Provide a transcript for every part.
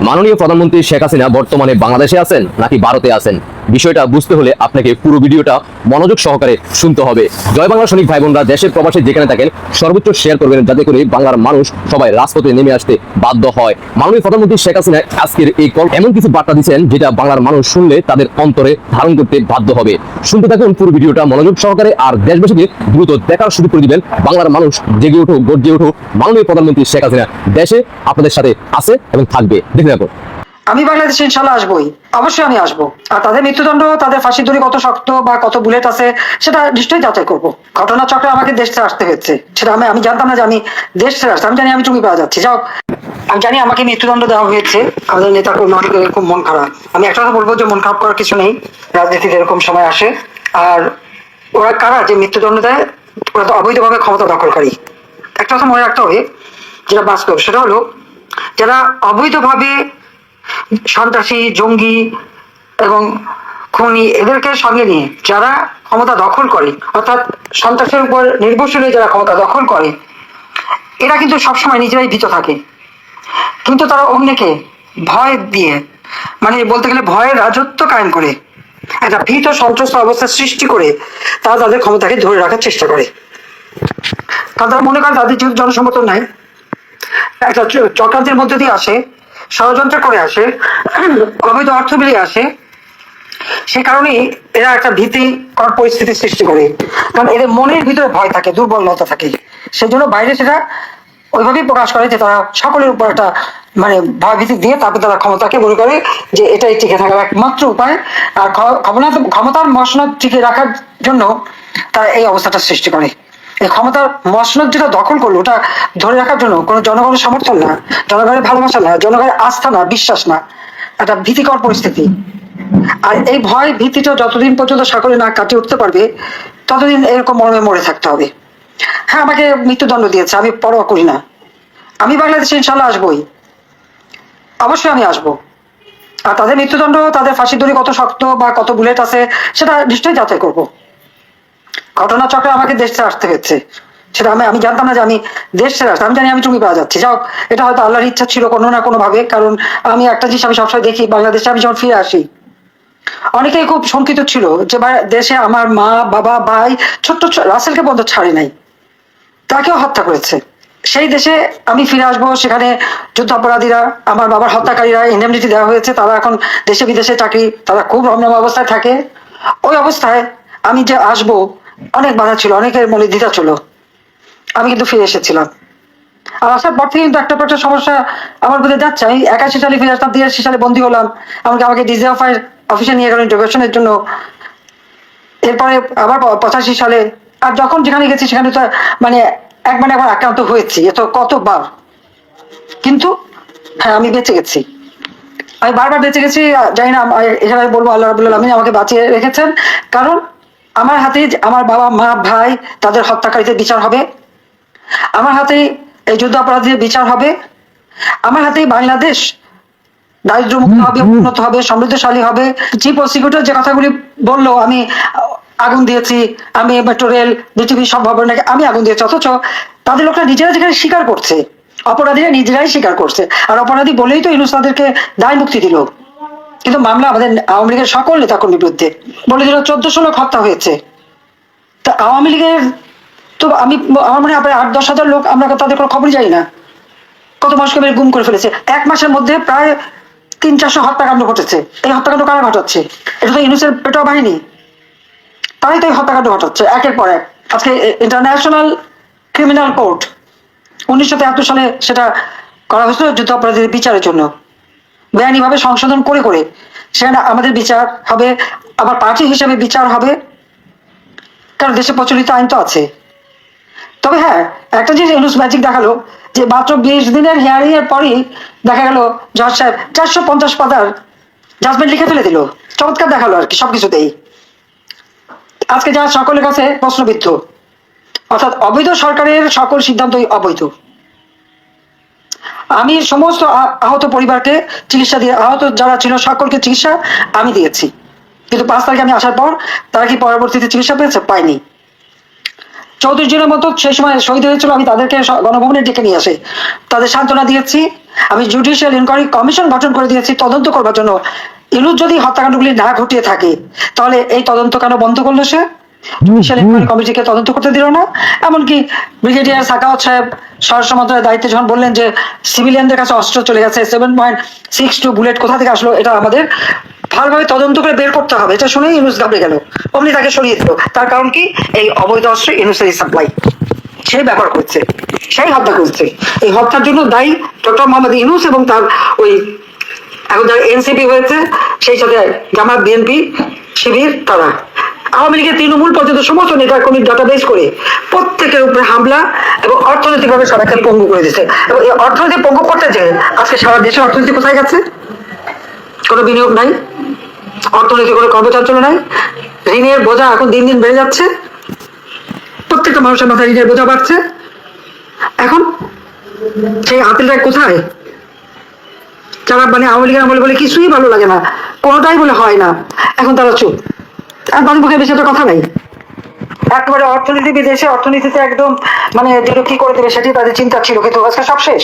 মাননীয় প্রধানমন্ত্রী শেখ হাসিনা বর্তমানে বাংলাদেশে আছেন নাকি ভারতে আছেন? বিষয়টা বুঝতে হলে আপনাকে পুরো ভিডিওটা মনোযোগ সহকারে শুনতে হবে। জয় বাংলা সৈনিক ভাই বোনরা দেশের প্রবাসে যেখানে থাকেন, সর্বোচ্চ শেয়ার করবেন যাতে করে বাংলার মানুষ সবাই রাজপথে নেমে আসতে বাধ্য হয়। মাননীয় প্রধানমন্ত্রী শেখ হাসিনা আজকের এই কল এমন কিছু বার্তা দিচ্ছেন যেটা বাংলার মানুষ শুনলে তাদের অন্তরে ধারণ করতে বাধ্য হবে। শুনতে থাকুন পুরো ভিডিওটা মনোযোগ সহকারে আর দেশবাসীকে দ্রুত দেখার শুরু করে দিবেন বাংলার মানুষ জেগে উঠুক, গর্জে উঠুক। মাননীয় প্রধানমন্ত্রী শেখ হাসিনা দেশে আপনাদের সাথে আছে এবং থাকবে। দেখে রাখুন আমি বাংলাদেশে ইনশাল্লাহ আসবোই। অবশ্যই আমি আসব। আর তাদের মৃত্যুদণ্ড, তাদের ফাঁসি দড়ি কত শক্ত বা কত বুলেট আছে, সেটা নিশ্চয়ই যাচাই করব। ঘটনা চক্রে আমাকে দেশ ছেড়ে আসতে হয়েছে। সেটা আমি আমি জানতাম না যে আমি দেশ ছেড়ে আসতে আমি জানি আমি চুমি পাওয়া যাচ্ছি। যাও আমি জানি আমাকে মৃত্যুদণ্ড দেওয়া হয়েছে। আমাদের নেতা কর্মী খুব মন খারাপ। আমি একটা কথা বলব যে মন খারাপ করার কিছু নেই। রাজনীতিতে এরকম সময় আসে। আর ওরা কারা যে মৃত্যুদণ্ড দেয়, ওরা তো অবৈধভাবে ক্ষমতা দখলকারী। একটা কথা মনে রাখতে হবে, যেটা বাস্তব, সেটা হলো যারা অবৈধভাবে সন্ত্রাসী, জঙ্গি এবং খুনি এদেরকে সঙ্গে নিয়ে যারা ক্ষমতা দখল করে, অর্থাৎ সন্ত্রাসের উপর নির্ভরশীল যারা ক্ষমতা দখল করে, এরা কিন্তু সবসময় নিজেরাই ভীত থাকে। কিন্তু তারা অন্যকে ভয় দিয়ে মানে বলতে গেলে ভয়ের রাজত্ব কায়েম করে, একটা ভীত সন্ত্রস্ত অবস্থা সৃষ্টি করে তারা তাদের ক্ষমতাকে ধরে রাখার চেষ্টা করে। কারণ তারা মনে করেন তাদের জনসমর্থন নাই, একটা চক্রান্তের মধ্যে দিয়ে আসে ষড়যন্ত্র করে আসে, অবৈধ অর্থ বেরিয়ে আসে, সে কারণেই এরা একটা ভীতিকর পরিস্থিতি সৃষ্টি করে। কারণ এদের মনের ভিতরে ভয় থাকে, দুর্বলতা থাকে। সেই জন্য বাইরে সেটা ওইভাবেই প্রকাশ করে যে তারা সকলের উপর একটা মানে ভয় ভীতি দিয়ে তারপর তারা ক্ষমতাকে মনে করে যে এটাই টিকে থাকার একমাত্র উপায়। আর ক্ষ- ক্ষমতা ক্ষমতার মসনদ টিকে রাখার জন্য তারা এই অবস্থাটা সৃষ্টি করে। ক্ষমতার মসনদ যেটা দখল করল, ওটা ধরে রাখার জন্য কোনো জনগণের সমর্থন না, জনগণের ভালোবাসা না, জনগণের আস্থা না, বিশ্বাস না। একটা ভীতিকর পরিস্থিতি। আর এই ভয় ভীতিটা যতদিন পর্যন্ত সকলে না কাটিয়ে উঠতে পারবে, ততদিন এরকম মর্মে মরে থাকতে হবে। হ্যাঁ আমাকে মৃত্যুদণ্ড দিয়েছে, আমি পরোয়া করি না। আমি বাংলাদেশে ইনশাল্লাহ আসবোই। অবশ্যই আমি আসব। আর তাদের মৃত্যুদণ্ড, তাদের ফাঁসি দড়ি কত শক্ত বা কত বুলেট আছে, সেটা নিশ্চয়ই যাচাই করব। ঘটনা চক্রে আমাকে দেশ ছেড়ে আসতে হয়েছে। সেটা আমি আমি জানতাম না যে আমি দেশ ছেড়ে আসতে আমি জানি আমি চুমি পাওয়া যাচ্ছি। যাও এটা হয়তো আল্লাহর ইচ্ছা ছিল কোনো না কোনো ভাবে কারণ আমি একটা জিনিস আমি সবসময় দেখি, বাংলাদেশে আমি যখন ফিরে আসি, অনেকেই খুব শঙ্কিত ছিল যে দেশে আমার মা, বাবা, ভাই, ছোট্ট রাসেলকে বন্ধ ছাড়ে নাই। তাকেও হত্যা করেছে। সেই দেশে আমি ফিরে আসব, সেখানে যুদ্ধ অপরাধীরা আমার বাবার হত্যাকারীরা ইন্ডেমনিটি দেওয়া হয়েছে। তারা এখন দেশে বিদেশে চাকরি তারা খুব রমরম অবস্থায় থাকে। ওই অবস্থায় আমি যে আসব অনেক বাধা ছিল, অনেকের মনে দ্বিধা ছিল। আমি কিন্তু ফিরে এসেছিলাম। আর আসার পর থেকে কিন্তু একটা পর একটা সমস্যা আমার মধ্যে যাচ্ছে। আমি একাশি সালে ফিরে আসলাম তিরাশি সালে বন্দী হলাম। এমনকি আমাকে ডিজি অফার অফিসে নিয়ে গেলেন ইন্টারভিউশনের জন্য। এরপরে আবার পঁচাশি সালে। আর যখন যেখানে গেছি, সেখানে তো মানে এক মানে একবার আক্রান্ত হয়েছি এ তো কতবার। কিন্তু হ্যাঁ আমি বেঁচে গেছি। আমি বারবার বেঁচে গেছি জানি না এখানে বলব আল্লাহ রাবুল্লাহ আমি আমাকে বাঁচিয়ে রেখেছেন। কারণ আমার হাতে আমার বাবা মা ভাই তাদের হত্যাকারীদের বিচার হবে। আমার হাতেই এই যুদ্ধ অপরাধীদের বিচার হবে। আমার হাতেই বাংলাদেশ দারিদ্র মুক্ত হবে উন্নত হবে সমৃদ্ধশালী হবে। চিফ প্রসিকিউটর যে কথাগুলি বলল আমি আগুন দিয়েছি আমি মেট্রো রেল বিটিভি সব ভবন নাকি আমি আগুন দিয়েছি অথচ তাদের লোকরা নিজেরা যেখানে স্বীকার করছে অপরাধীরা নিজেরাই স্বীকার করছে। আর অপরাধী বলেই তো ইনুস তাদেরকে দায় মুক্তি দিল। কিন্তু মামলা আমাদের আওয়ামী লীগের সকল নেতাকর্মীর বিরুদ্ধে। বলে দিল চোদ্দশো লোক হত্যা হয়েছে। তা আওয়ামী লীগের তো আমি আমার মনে হয় আট দশ হাজার লোক আমরা তাদের কোনো খবরই জানি না। কত মানুষকে মেরে গুম করে ফেলেছে। এক মাসের মধ্যে প্রায় তিন চারশো হত্যাকাণ্ড ঘটেছে। এই হত্যাকাণ্ড কারা ঘটাচ্ছে? এটা তো ইউনুসের পেটোয়া বাহিনী। তাই তো এই হত্যাকাণ্ড ঘটাচ্ছে, একের পর এক। আজকে ইন্টারন্যাশনাল ক্রিমিনাল কোর্ট। উনিশশো সালে সেটা করা হয়েছিল যুদ্ধ অপরাধীদের বিচারের জন্য। বেআইনিভাবে সংশোধন করে করে সেখানে আমাদের বিচার হবে, আবার পার্টি হিসেবে বিচার হবে। কারণ দেশে প্রচলিত আইন তো আছে। তবে হ্যাঁ একটা জিনিস ইউনুস ম্যাজিক দেখাল, যে মাত্র বিশ দিনের হিয়ারিং এর পরই দেখা গেল, জজ সাহেব চারশো পঞ্চাশ পাতার জাজমেন্ট লিখে ফেলে দিল। চমৎকার দেখাল আর কি সবকিছুতেই আজকে যা সকলের কাছে প্রশ্নবিদ্ধ, অর্থাৎ অবৈধ সরকারের সকল সিদ্ধান্তই অবৈধ। আমি সমস্ত আহত পরিবারকে চিকিৎসা দিয়ে আহত যারা ছিল সকলকে চিকিৎসা আমি দিয়েছি। কিন্তু পাঁচ তারিখে আমি আসার পর তারা কি পরবর্তীতে চিকিৎসা পেয়েছে? পাইনি। চৌত্রিশ জনের মতো সেই সময় শহীদ হয়েছিল, আমি তাদেরকে গণভবনে ডেকে নিয়ে আসে। তাদের সান্ত্বনা দিয়েছি। আমি জুডিশিয়াল ইনকোয়ারি কমিশন গঠন করে দিয়েছি। তদন্ত করবার জন্য। ইনুজ যদি হত্যাকাণ্ডগুলি না ঘটিয়ে থাকে, তাহলে এই তদন্ত কেন বন্ধ করল সে? জুডিশিয়াল ইনকোয়ারি কমিটিকে তদন্ত করতে দিল না? এমনকি ব্রিগেডিয়ার সাকাওয়াত সাহেব স্বরাষ্ট্র মন্ত্রণালয়ের দায়িত্বে যখন বললেন যে সিভিলিয়ানদের কাছে অস্ত্র চলে গেছে seven point six two bullet কোথা থেকে আসলো এটা আমাদের ভালোভাবে তদন্ত করে বের করতে হবে। এটা শুনেই ইউনুস ঘাবড়ে গেল। অমনি তাকে সরিয়ে দিল। তার কারণ কি? এই অবৈধ অস্ত্র ইউনুসের সাপ্লাই সেই ব্যবহার করছে সেই হত্যা করছে এই হত্যার জন্য দায়ী ডক্টর মোহাম্মদ ইউনুস এবং তার ওই এখন যারা এনসিপি হয়েছে সেই সাথে জামাত বিএনপি শিবির তারা। আওয়ামী লীগের তৃণমূল পর্যন্ত সমস্ত নেতা কর্মীর ডাটাবেস করে প্রত্যেকের উপরে হামলা এবং অর্থনৈতিকভাবে সবাইকে পঙ্গু করে দিচ্ছে এবং এই অর্থনীতি পঙ্গু করতে যে আজকে সারা দেশের অর্থনীতি কোথায় গেছে? কোনো বিনিয়োগ নাই, অর্থনৈতিক কোনো কর্মচাঞ্চল্য নাই, ঋণের বোঝা এখন দিন দিন বেড়ে যাচ্ছে, প্রত্যেকটা মানুষের মাথায় ঋণের বোঝা বাড়ছে। এখন সেই আপিলটা কোথায়? যারা মানে আওয়ামী লীগের আমলে বলে কিছুই ভালো লাগে না, কোনোটাই বলে হয় না। এখন তারা চুপ। আর বেশি একটা কথা নাই। একেবারে অর্থনীতি বিদেশে, অর্থনীতিতে একদম মানে যেটা কি করে দেবে সেটি তাদের চিন্তা ছিল, কিন্তু আজকে সব শেষ।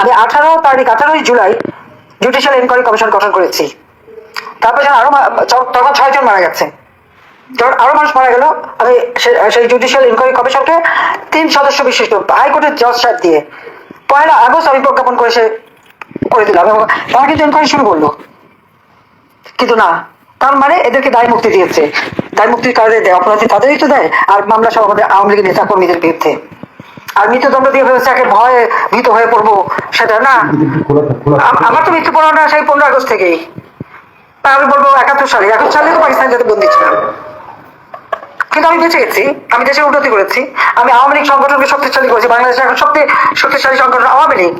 আমি আঠারো তারিখ, আঠারোই জুলাই জুডিশিয়াল ইনকোয়ারি কমিশন গঠন করেছি। তারপর যখন আরও তখন ছয়জন মারা গেছে। যখন আরও মানুষ মারা গেল, আমি সেই জুডিশিয়াল ইনকোয়ারি কমিশনকে তিন সদস্য বিশিষ্ট হাইকোর্টের জজ সাহেব দিয়ে পয়লা আগস্ট আমি প্রজ্ঞাপন করে সে করে দিলাম তারা কিন্তু ইনকোয়ারি শুরু করল। কিন্তু না তার মানে এদেরকে দায় মুক্তি দিয়েছে। দায় মুক্তির কারণে দেয়, অপরাধী তাদেরই তো দেয়, আর মামলা সব আমাদের আওয়ামী লীগের নেতা কর্মীদের বিরুদ্ধে। আর মৃত্যুদণ্ড দিয়ে ফেলেছে একে ভয়ে ভীত হয়ে পড়ব, সেটা না। আমার তো মৃত্যু পড়ানো সেই পনেরো আগস্ট থেকেই। তা আমি বলব একাত্তর সালে একাত্তর সালে তো পাকিস্তান যাতে বন্দি ছিলাম। কিন্তু আমি বেঁচে গেছি, আমি দেশের উন্নতি করেছি। আমি আওয়ামী লীগ সংগঠনকে শক্তিশালী করেছি, বাংলাদেশের এখন সবচেয়ে শক্তিশালী সংগঠন আওয়ামী লীগ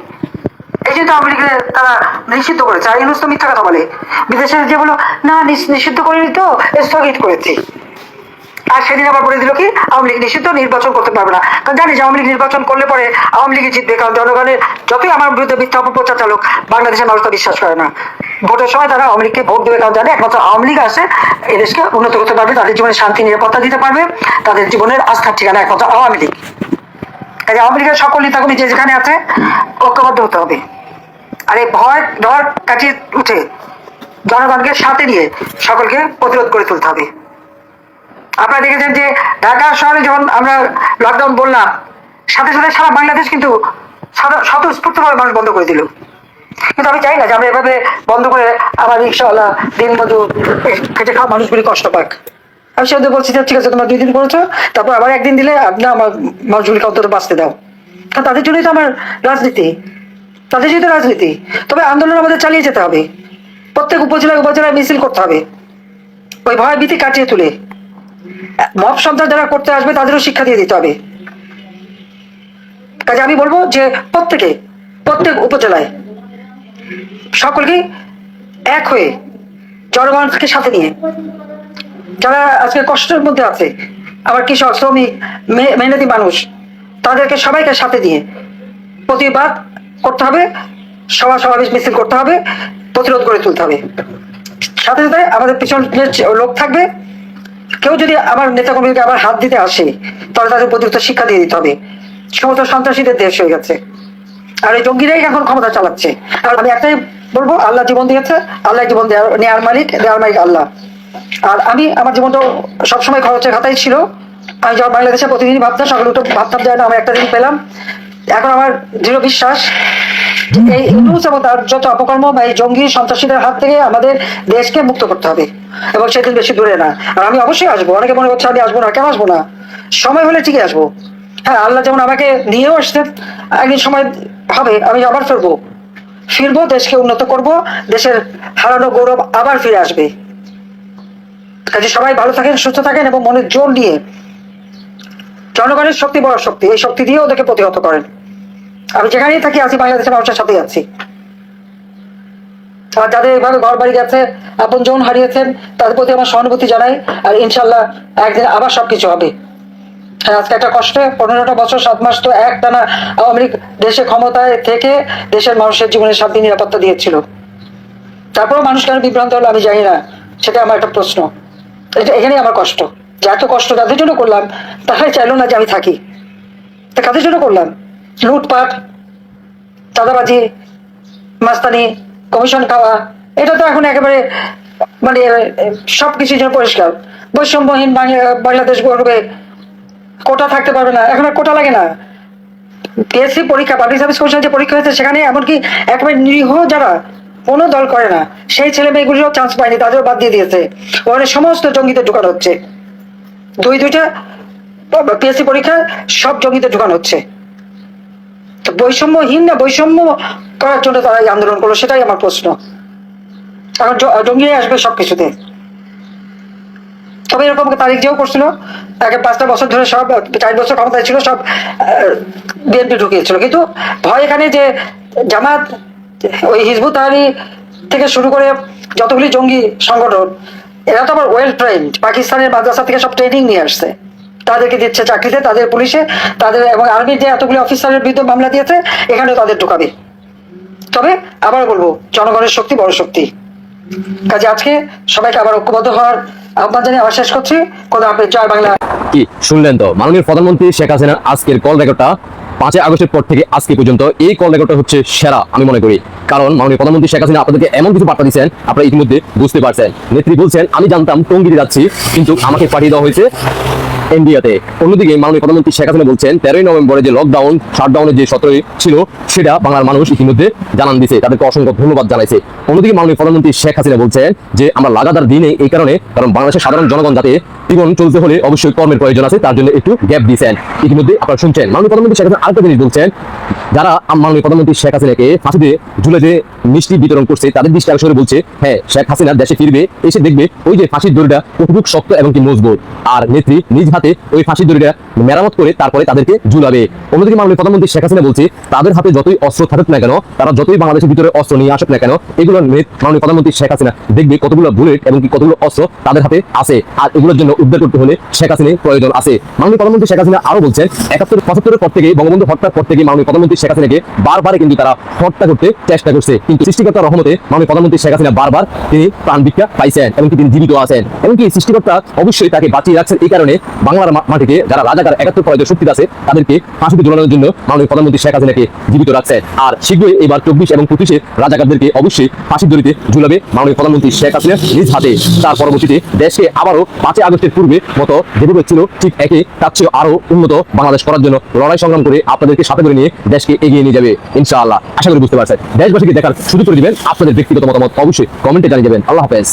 এই জন্য আওয়ামী লীগের তারা নিষিদ্ধ করেছে, আর ইউনুস তো মিথ্যা কথা বলে। বিদেশের যে বলো, না, নিষ- নিষিদ্ধ করিনি তো স্থগিত করেছি। আর সেদিন আবার বলে দিল কি, আওয়ামী লীগ নিষিদ্ধ, নির্বাচন করতে পারবে না। কারণ জানি যে আওয়ামী লীগ নির্বাচন করলে পরে আওয়ামী লীগই জিতবে, কারণ জনগণের যতই আমার বিরুদ্ধে মিথ্যা অপপ্রচার চালক, বাংলাদেশের মানুষ তা বিশ্বাস করে না। ভোটের সময় তারা আওয়ামী লীগকে ভোট দেবে, কারণ জানে একমাত্র আওয়ামী লীগ আসে এই দেশকে উন্নত করতে পারবে, তাদের জীবনে শান্তি নিরাপত্তা দিতে পারবে, তাদের জীবনের আস্থার ঠিকানা একমাত্র আওয়ামী লীগ। কাজে আওয়ামী লীগের সকল নেতাকর্মী যে যেখানে আছে, ঐক্যবদ্ধ হতে হবে। আর এই ভয় ডর কাটিয়ে উঠে জনগণকে সাথে নিয়ে সকলকে প্রতিরোধ করে তুলতে হবে। আপনারা দেখেছেন যে ঢাকা শহরে যখন আমরা লকডাউন বললাম, সাথে সাথে সারা বাংলাদেশ কিন্তু স্বতঃস্ফূর্তভাবে মানুষ বন্ধ করে দিল। কিন্তু আমি চাই না যে আমরা এভাবে বন্ধ করে আবার রিক্সাওয়ালা দিন মজুর এই খেটে খাওয়া মানুষগুলি কষ্ট পাক। আমি সেটা বলছি ঠিক আছে, তোমরা দুই দিন করেছ তারপর আবার একদিন দিলে আপনি আমার মানুষগুলিকে অন্তত বাঁচতে দাও। কারণ তাদের জন্যই তো আমার রাজনীতি। তাদের জন্যই তো রাজনীতি। তবে আন্দোলন আমাদের চালিয়ে যেতে হবে। প্রত্যেক উপজেলায় উপজেলায় মিছিল করতে হবে। ওই ভয় ভীতি কাটিয়ে তুলে। মব সন্ত্রাস যারা করতে আসবে, তাদেরও শিক্ষা দিয়ে দিতে হবে। কাজে আমি বলব যে প্রত্যেকে, প্রত্যেক উপজেলায় সকলকে এক হয়ে জনগণকে সাথে নিয়ে যারা আজকে কষ্টের মধ্যে আছে, আবার কৃষক, শ্রমিক মেহনতি মানুষ, তাদেরকে সবাইকে সাথে দিয়ে প্রতিবাদ করতে হবে, সভা সমাবেশ মিছিল করতে হবে, প্রতিরোধ করে তুলতে হবে। সাথে সাথে আমাদের পিছনে লোক থাকবে, কেউ যদি আমার নেতা কর্মীকে আবার হাত দিতে আসে, তাহলে তাদের প্রতিরোধ শিক্ষা দিয়ে দিতে হবে। সমস্ত সন্ত্রাসীদের দেশ হয়ে গেছে। আর এই জঙ্গিরাই এখন ক্ষমতা চালাচ্ছে। আর আমি একটাই বলব, আল্লাহ জীবন দিয়েছে, আল্লাহ জীবন দেওয়ার নেয়ার মালিক দেওয়ার মালিক আল্লাহ। আর আমি আমার জীবনটা সবসময় খরচের খাতাই ছিল। আমি যখন বাংলাদেশে প্রতিদিনই ভাবতাম, সকালে উঠে ভাবতাম যায় না, আমি একটা দিন পেলাম। এখন আমার দৃঢ় বিশ্বাস এই ইউনুস এবং তার যত অপকর্ম বা এই জঙ্গি সন্ত্রাসীদের হাত থেকে আমাদের দেশকে মুক্ত করতে হবে এবং সেদিন বেশি দূরে না। আর আমি অবশ্যই আসব। অনেকে মনে করছে আমি আসব না, কেন আসব না? সময় হলে ঠিকই আসব। হ্যাঁ আল্লাহ যেমন আমাকে নিয়েও আসতেন একদিন সময় হবে, আমি আবার ফিরবো। ফিরবো, দেশকে উন্নত করব, দেশের হারানো গৌরব আবার ফিরে আসবে। কাজে সবাই ভালো থাকেন, সুস্থ থাকেন এবং মনের জোর নিয়ে জনগণের শক্তি, বড় শক্তি, এই শক্তি দিয়ে ওদেরকে প্রতিহত করেন। আমি যেখানেই থাকি, আছি বাংলাদেশের মানুষের সাথেই আছি। আর যাদের এভাবে ঘর বাড়ি গেছে আপন জন হারিয়েছেন, তাদের প্রতি আমার সহানুভূতি জানাই, আর ইনশাল্লাহ একদিন আবার সবকিছু হবে। হ্যাঁ আজকে একটা কষ্টে, পনেরোটা বছর, সাত মাস তো এক টানা আওয়ামী লীগ দেশে ক্ষমতায় থেকে দেশের মানুষের জীবনে শান্তি, নিরাপত্তা দিয়েছিল। তারপরেও মানুষ কেন বিভ্রান্ত হলো আমি জানি না, সেটা আমার একটা প্রশ্ন। এটা এখানেই আমার কষ্ট। যে এত কষ্ট যাদের জন্য করলাম, তারাই চাইলো না যে আমি থাকি। তা কাদের জন্য করলাম? লুটপাট, চাঁদাবাজি, মাস্তানি, কমিশন খাওয়া, এটা তো এখন একেবারে মানে সব কিছুর জন্য পরিষ্কার। বৈষম্যহীন বাংলা- বাংলাদেশ গড়বে কোটা থাকতে পারবে না, এখন আর কোটা লাগে না। পিএসসি পরীক্ষা, পাবলিক সার্ভিস কমিশন যে পরীক্ষা হয়েছে, সেখানে এমনকি একেবারে নিরীহ যারা কোনো দল করে না। সেই ছেলে মেয়েগুলিও চান্স পায়নি, তাদেরও বাদ দিয়ে দিয়েছে। ওখানে সমস্ত জঙ্গিতে ঢুকানো হচ্ছে। দুই দুইটা পিএসসি পরীক্ষা সব জঙ্গিতে ঢুকানো হচ্ছে। বৈষম্যহীন না, বৈষম্য করার জন্য তারা এই আন্দোলন করল, সেটাই আমার প্রশ্ন। এখন জঙ্গি আসবে সব কিছুতে তবে এরকম তারিখ যেও করছিল। আগে পাঁচটা বছর ধরে সব, চার বছর ক্ষমতায় ছিল, সব বিএনপি ঢুকিয়েছিল। কিন্তু ভয় এখানে যে জামাত ওই হিজবুত তাহারি থেকে শুরু করে যতগুলি জঙ্গি সংগঠন, এরা তো আবার ওয়েল ট্রেন্ড পাকিস্তানের মাদ্রাসা থেকে সব ট্রেনিং নিয়ে আসছে। তাদেরকে দিচ্ছে চাকরিতে, তাদের পুলিশে, তাদের এবং আর্মির যে এতগুলি অফিসারের বিরুদ্ধে মামলা দিয়েছে, এখানেও তাদের ঢুকাবে। তবে আবার বলব, জনগণের শক্তি বড় শক্তি। কাজে আজকে সবাইকে আবার ঐক্যবদ্ধ হওয়ার আহ্বান জানিয়ে আবার শেষ করছি। কোথা আপনি জয় বাংলা। কি, শুনলেন তো, মাননীয় প্রধানমন্ত্রী শেখ হাসিনার আজকের কল রেকর্ডটা পাঁচই আগস্টের পর থেকে আজকে পর্যন্ত এই কল রেকর্ডটা হচ্ছে সেরা, আমি মনে করি। কারণ মাননীয় প্রধানমন্ত্রী শেখ হাসিনা আপনাদেরকে এমন কিছু বার্তা দিচ্ছেন আপনারা ইতিমধ্যে বুঝতে পারছেন। নেত্রী বলছেন, আমি জানতাম টঙ্গিতে যাচ্ছি, কিন্তু আমাকে পাঠিয়ে দেওয়া হয়েছে ইন্ডিয়াতে অন্যদিকে মাননীয় প্রধানমন্ত্রী শেখ হাসিনা বলছেন, তেরোই নভেম্বরে যে লকডাউন শাটডাউনের যে সতেরোই ছিল, সেটা বাংলার মানুষ ইতিমধ্যে জানান দিছে তাদেরকে অসংখ্য ধন্যবাদ জানাইছে। অন্যদিকে মাননীয় প্রধানমন্ত্রী শেখ হাসিনা বলছেন যে, আমরা লাগাতার দিনে এই কারণে, কারণ বাংলাদেশের সাধারণ জনগণ যাতে জীবন চলতে হলে অবশ্যই কর্মের প্রয়োজন আছে, তার জন্য একটু গ্যাপ দিয়েছেন। ইতিমধ্যে আপনারা শুনছেন, মাননীয় প্রধানমন্ত্রী শেখ হাসিনা আরেকটা জিনিস বলছেন যারা মাননীয় প্রধানমন্ত্রী শেখ হাসিনাকে ফাঁসিতে, ঝুলে যে মিষ্টি বিতরণ করছে, তাদের দৃষ্টি আকর্ষণ করে বলছে হ্যাঁ শেখ হাসিনা দেশে ফিরবে, এসে দেখবে ওই যে ফাঁসির দড়িটা কতটুকু শক্ত এবং কি মজবুত। আর নেত্রী নিজ হাতে ওই ফাঁসির দড়িটা মেরামত করে তারপরে তাদেরকে ঝুলাবে। অন্যদিকে মাননীয় প্রধানমন্ত্রী শেখ হাসিনা বলছে, তাদের হাতে যতই অস্ত্র থাকুক না কেন, তারা যতই বাংলাদেশের ভিতরে অস্ত্র নিয়ে আসুক না কেন, এগুলো নিয়ে মাননীয় প্রধানমন্ত্রী শেখ হাসিনা দেখবে কতগুলো বুলেট এবং কি কতগুলো অস্ত্র তাদের হাতে আছে। আর এগুলোর জন্য উদ্ধার করতে হলে শেখ হাসিনা প্রয়োজন আছে। মাননীয় প্রধানমন্ত্রী শেখ হাসিনা আরও বলছেন, একাত্তর, পঁচাত্তরের পর থেকে বঙ্গবন্ধু হত্যার পর থেকে মাননীয় প্রধানমন্ত্রী শেখ হাসিনাকে বারবার কিন্তু তারা হত্যা করতে চেষ্টা করছে। কিন্তু সৃষ্টিকর্তার রহমতে মাননীয় প্রধানমন্ত্রী শেখ হাসিনা বারবার তিনি প্রাণ ভিক্ষা পাইছেন এবং কি তিনি জীবিত আছেন। এবং কি সৃষ্টিকর্তা অবশ্যই তাকে বাঁচিয়ে রাখছেন এই কারণে বাংলার মা- মাটিতে যারা রাজাকার, একাত্তর পরে যে শক্তি আছে, তাদেরকে ফাঁসিতে ঝুলানোর জন্য মাননীয় প্রধানমন্ত্রী শেখ হাসিনাকে জীবিত রাখছেন। আর শীঘ্রই এবার চব্বিশ এবং পঁচিশে রাজাকারদেরকে অবশ্যই ফাঁসির দড়িতে ঝুলাবে মাননীয় প্রধানমন্ত্রী শেখ হাসিনা নিজ হাতে। তার পরবর্তীতে দেশকে আবারও পাঁচই আগস্টের পূর্বে মতো যেভাবে ছিল, ঠিক একই, তার চেয়ে আরও উন্নত বাংলাদেশ করার জন্য লড়াই সংগ্রাম করে আপনাদেরকে সাথে করে নিয়ে দেশকে এগিয়ে নিয়ে যাবে, ইনশাআল্লাহ। আশা করি বুঝতে পারছেন। দেশবাসীকে দেখার সুযোগ করে দিবেন আপনাদের ব্যক্তিগত মতামত অবশ্যই কমেন্টে জানিয়ে দেবেন। আল্লাহ হাফেজ।